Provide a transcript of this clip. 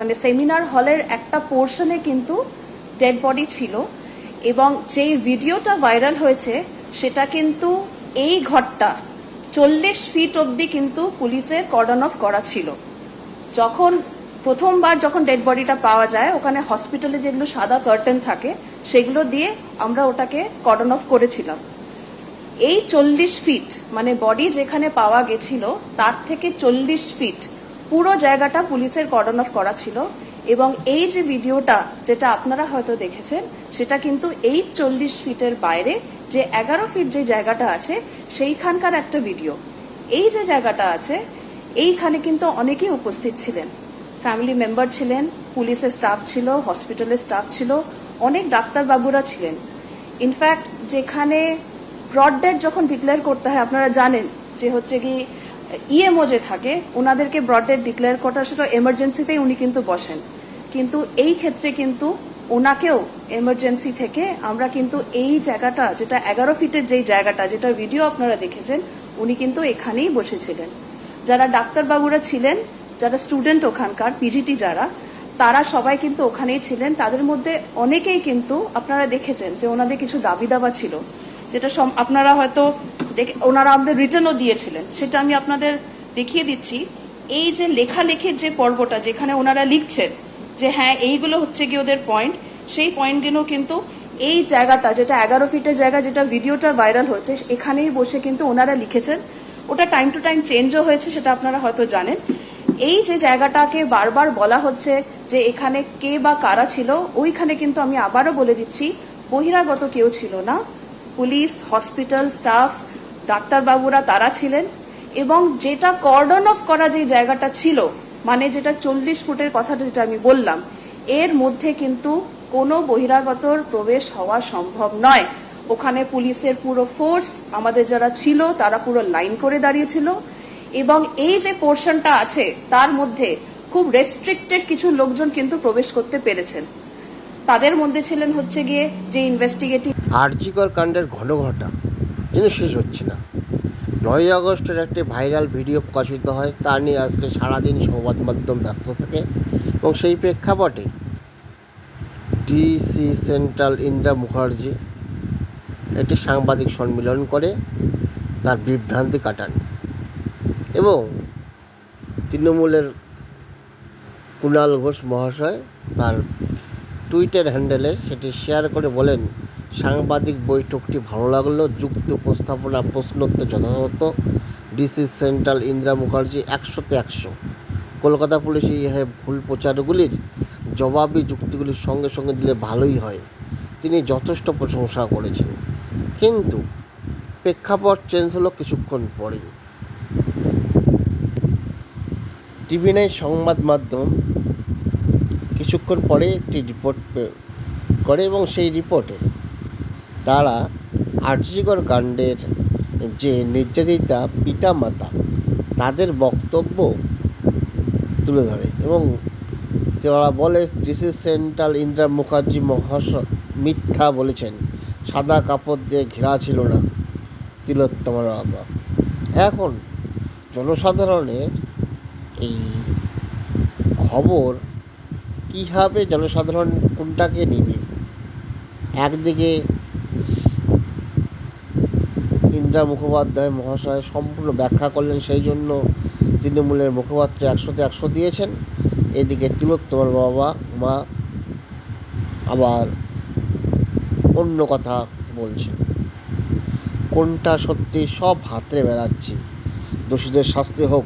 মানে সেমিনার হলের একটা পোর্শনে কিন্তু ডেড বডি ছিল এবং যেই ভিডিওটা ভাইরাল হয়েছে, সেটা কিন্তু এই ঘরটা চল্লিশ ফিট অবধি কিন্তু পুলিশের কর্ডন অফ করা ছিল। যখন প্রথমবার যখন ডেড বডিটা পাওয়া যায়, ওখানে হসপিটালে যেগুলো সাদা কার্টেন থাকে, সেগুলো দিয়ে আমরা ওটাকে কর্ডন অফ করেছিলাম। এই চল্লিশ ফিট মানে বডি যেখানে পাওয়া গেছিল, তার থেকে চল্লিশ ফিট পুরো জায়গাটা পুলিশের কর্ডন অফ করা ছিল এবং এই যে ভিডিওটা, যেটা আপনারা হয়তো দেখেছেন, সেটা কিন্তু এই চল্লিশ ফিটের বাইরে যে এগারো ফিট যে জায়গাটা আছে, সেইখানকার একটা ভিডিও এই যে জায়গাটা আছে, এইখানে কিন্তু অনেকেই উপস্থিত ছিলেন। ফ্যামিলি মেম্বার ছিলেন, পুলিশের স্টাফ ছিল হসপিটালের স্টাফ ছিল, অনেক ডাক্তারবাবুরা ছিলেন। ইনফ্যাক্ট যেখানে ব্রড ডেড যখন ডিক্লেয়ার করতে হয়, আপনারা জানেন যে হচ্ছে কি ইএমও যে থাকে ওনাদেরকে ব্রড ডেড ডিক্লেয়ার করাটা সেটা এমার্জেন্সিতেই উনি কিন্তু বসেন। কিন্তু এই ক্ষেত্রে কিন্তু ওনাকেও এমার্জেন্সি থেকে আমরা কিন্তু এই জায়গাটা, যেটা এগারো ফিটের যেই জায়গাটা যেটার ভিডিও আপনারা দেখেছেন, উনি কিন্তু এখানেই বসেছিলেন। যারা ডাক্তারবাবুরা ছিলেন, যারা স্টুডেন্ট ওখানকার পিজিটি যারা, তারা সবাই কিন্তু ওখানেই ছিলেন। তাদের মধ্যে অনেকেই কিন্তু আপনারা দেখেছেন যে ওনাদের কিছু দাবি দাবা ছিল, যেটা আপনারা হয়তো ওনারা আমাদের রিটার্নও দিয়েছিলেন। সেটা আমি আপনাদের দেখিয়ে দিচ্ছি। এই যে লেখালেখির যে পর্বটা যেখানে ওনারা লিখছেন যে হ্যাঁ এইগুলো হচ্ছে গিয়ে ওদের পয়েন্ট সেই পয়েন্টগুলো কিন্তু এই জায়গাটা, যেটা এগারো ফিটের জায়গা, যেটা ভিডিওটা ভাইরাল হয়েছে, এখানেই বসে কিন্তু ওনারা লিখেছেন। ওটা টাইম টু টাইম চেঞ্জও হয়েছে, সেটা আপনারা হয়তো জানেন। এই যে জায়গাটাকে বারবার বলা হচ্ছে যে এখানে কে বা কারা ছিল, ওইখানে কিন্তু আমি আবারও বলে দিচ্ছি, বহিরাগত কেউ ছিল না। পুলিশ হসপিটাল স্টাফ ডাক্তারবাবুরা তারা ছিলেন এবং যেটা কর্ডন অফ করা যে জায়গাটা ছিল মানে যেটা চল্লিশ ফুটের কথাটা যেটা আমি বললাম, এর মধ্যে কিন্তু কোনো বহিরাগতর প্রবেশ হওয়া সম্ভব নয়। ওখানে পুলিশের পুরো ফোর্স আমাদের যারা ছিল, তারা পুরো লাইন করে দাঁড়িয়েছিল এবং এই যে পোর্শনটা আছে, তার মধ্যে খুব রেস্ট্রিক্টেড কিছু লোকজন কিন্তু প্রবেশ করতে পেরেছেন। তাদের মধ্যে ছিলেন হচ্ছে গিয়ে যে ইনভেস্টিগেটিভ আর্যিকর কাণ্ডের ঘন ঘটা যেন শেষ হচ্ছে না। নয়ই আগস্টের একটি ভাইরাল ভিডিও প্রকাশিত হয়, তা নিয়ে আজকে সারাদিন সংবাদ মাধ্যম ব্যস্ত থাকে এবং সেই প্রেক্ষাপটে ডিসি সেন্ট্রাল ইন্দিরা মুখার্জি একটি সাংবাদিক সম্মেলন করে তার বিভ্রান্তি কাটান এবং তৃণমূলের কুণাল ঘোষ মহাশয় তার টুইটার হ্যান্ডেলে সেটি শেয়ার করে বলেন সাংবাদিক বৈঠকটি ভালো লাগল। যুক্তি উপস্থাপনা, প্রশ্নোত্তর যথাযথ। ডিসি সেন্ট্রাল ইন্দিরা মুখার্জি একশোতে একশো। কলকাতা পুলিশ এই ভুল প্রচারগুলির জবাবি যুক্তিগুলির সঙ্গে সঙ্গে দিলে ভালোই হয়। তিনি যথেষ্ট প্রশংসা করেছেন। কিন্তু প্রেক্ষাপট চেঞ্জ হলো কিছুক্ষণ পরেই। টিভি নাইন সংবাদ মাধ্যম কিছুক্ষণ পরে একটি রিপোর্ট করে এবং সেই রিপোর্টে তারা আর্যিকর কাণ্ডের যে নির্যাতিতা পিতামাতা, তাদের বক্তব্য তুলে ধরে এবং তারা বলে ডিসি সেন্ট্রাল ইন্দিরা মুখার্জি মহাশয় মিথ্যা বলেছেন। সাদা কাপড় দিয়ে ঘেরা ছিল না তিলোত্তমার বাবা। এখন জনসাধারণের এই খবর কীভাবে জনসাধারণ কোনটাকে নেবে? একদিকে ইন্দিরা মুখোপাধ্যায় মহাশয় সম্পূর্ণ ব্যাখ্যা করলেন, সেই জন্য তৃণমূলের মুখপাত্র একশোতে একশো দিয়েছেন। এদিকে তিলোত্তমার বাবা মা আবার অন্য কথা বলছেন। কোনটা সত্যি সব হাতে বেড়াচ্ছি। দোষীদের শাস্তি হোক